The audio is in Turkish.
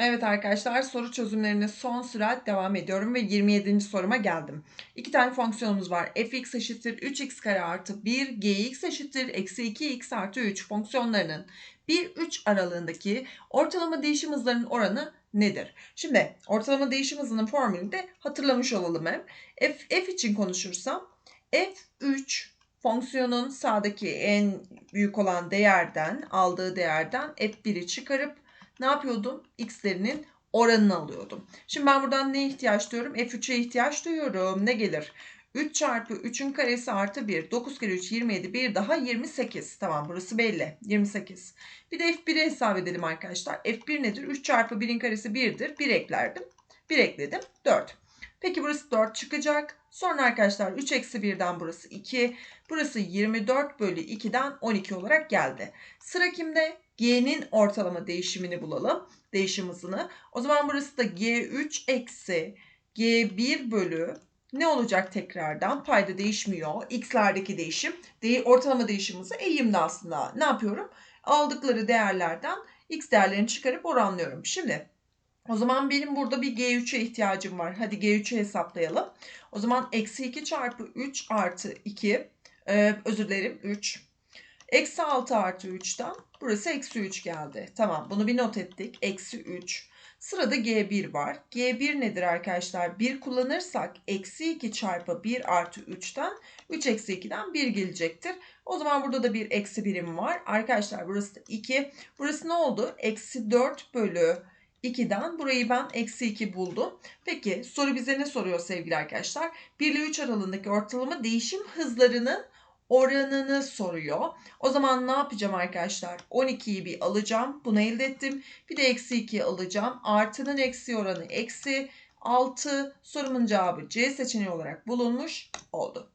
Evet arkadaşlar soru çözümlerine son sürat devam ediyorum ve 27. soruma geldim. İki tane fonksiyonumuz var. fx eşittir 3x kare artı 1, gx eşittir eksi 2x artı 3 fonksiyonlarının 1-3 aralığındaki ortalama değişim hızlarının oranı nedir? Şimdi ortalama değişim hızının formülünü de hatırlamış olalım hem. F, f için konuşursam f3 fonksiyonun sağdaki en büyük olan değerden aldığı değerden f1'i çıkarıp ne yapıyordum? X'lerinin oranını alıyordum. Şimdi ben buradan ne ihtiyaç duyuyorum? F3'e ihtiyaç duyuyorum. Ne gelir? 3 çarpı 3'ün karesi artı 1. 9 kere 3 27. 1 daha 28. Tamam burası belli. 28. Bir de F1'i hesap edelim arkadaşlar. F1 nedir? 3 çarpı 1'in karesi 1'dir. 1 eklerdim. 1 ekledim. 4. Peki burası 4 çıkacak. Sonra arkadaşlar 3 eksi 1'den burası 2. Burası 24 bölü 2'den 12 olarak geldi. Sıra kimde? G'nin ortalama değişimini bulalım. Değişim hızını. O zaman burası da G3 eksi G1 bölü ne olacak tekrardan? Payda değişmiyor. X'lerdeki değişim. De ortalama değişim hızı eğimde aslında. Ne yapıyorum? Aldıkları değerlerden X değerlerini çıkarıp oranlıyorum. Şimdi o zaman benim burada bir G3'e ihtiyacım var. Hadi G3'ü hesaplayalım. O zaman eksi 2 çarpı 3 artı 2 e, özür dilerim 3. Eksi 6 artı 3'ten burası eksi 3 geldi. Tamam bunu bir not ettik. Eksi 3. Sırada G1 var. G1 nedir arkadaşlar? 1 kullanırsak eksi 2 çarpı 1 artı 3'ten 3 eksi 2'den 1 gelecektir. O zaman burada da bir eksi birim var. Arkadaşlar burası da 2. Burası ne oldu? Eksi 4 bölü 2'den burayı ben eksi 2 buldum. Peki soru bize ne soruyor sevgili arkadaşlar? 1 ile 3 aralığındaki ortalama değişim hızlarının oranını soruyor. O zaman ne yapacağım arkadaşlar? 12'yi bir alacağım. Bunu elde ettim. Bir de eksi 2'yi alacağım. Artının eksi oranı eksi 6. Sorumun cevabı C seçeneği olarak bulunmuş oldu.